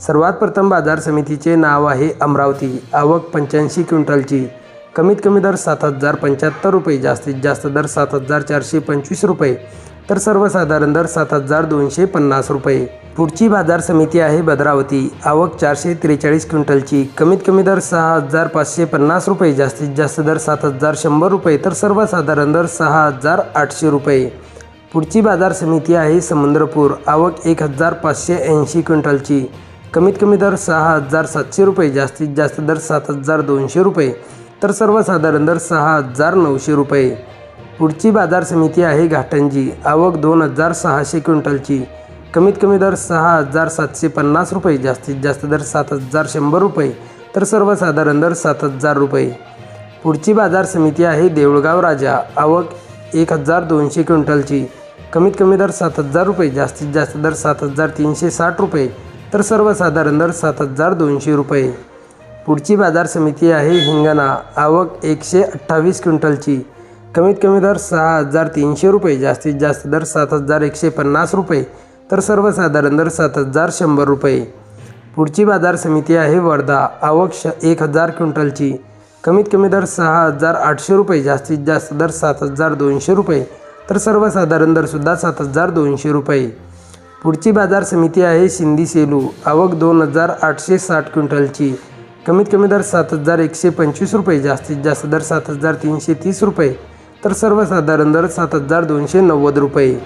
सर्वात प्रथम बाजार समितीचे नाव आहे अमरावती. आवक पंच्याऐंशी क्विंटलची. कमीत कमी दर सात हजार पंच्याहत्तर रुपये जास्तीत जास्त दर सात हजार चारशे पंचवीस रुपये तर सर्वसाधारण दर सात हजार दोनशे पन्नास रुपये. पुढची बाजार समिती आहे भद्रावती. आवक चारशे त्रेचाळीस क्विंटलची. कमीत कमी दर सहा हजार पाचशे पन्नास रुपये जास्तीत जास्त दर सात हजार शंभर रुपये तर सर्वसाधारण दर सहा हजार आठशे रुपये. पुढची बाजार समिती आहे समुद्रपूर. आवक एक हजार पाचशे ऐंशी क्विंटलची. कमीत कमी दर सहा हजार सातशे रुपये जास्तीत जास्त दर सात हजार दोनशे रुपये तर सर्वसाधारण दर सहा हजार नऊशे रुपये. पुढची बाजार समिती आहे घाटंजी. आवक दोन हजार सहाशे क्विंटलची. कमीत कमी दर सहा हजार सातशे पन्नास रुपये जास्तीत जास्त दर सात हजार शंभर रुपये तर सर्वसाधारण दर सात हजार रुपये. पुढची बाजार समिती आहे देऊळगाव राजा. आवक एक हजार दोनशे क्विंटलची. कमीत कमी दर सात हजार रुपये जास्तीत जास्त दर सात हजार तीनशे साठ रुपये तर सर्वसाधारण दर सात हजार दोनशे रुपये. पुढची बाजार समिती आहे हिंगणा. आवक एकशे अठ्ठावीस क्विंटलची. कमीत कमी दर सहा हजार तीनशे रुपये. जास्तीत जास्त दर सात हजार एकशे पन्नास रुपये. तर सर्वसाधारण दर सात हजार शंभर रुपये. पुढची बाजार समिती आहे वर्धा. आवक श एक हजार क्विंटलची. कमीत कमी दर सहा हजार आठशे रुपये. जास्तीत जास्त दर सात हजार दोनशे रुपये. तर सर्वसाधारण दरसुद्धा सात हजार दोनशे रुपये. पुढची बाजार समिती आहे शिंदी सेलू. आवक दोन हजार आठशे साठ क्विंटलची. कमीत कमी दर सात हजार एकशे पंचवीस रुपये जास्तीत जास्त दर सात हजार तीनशे तीस रुपये. तर सर्वसाधारण दर सात हजार दोनशे नव्वद रुपये.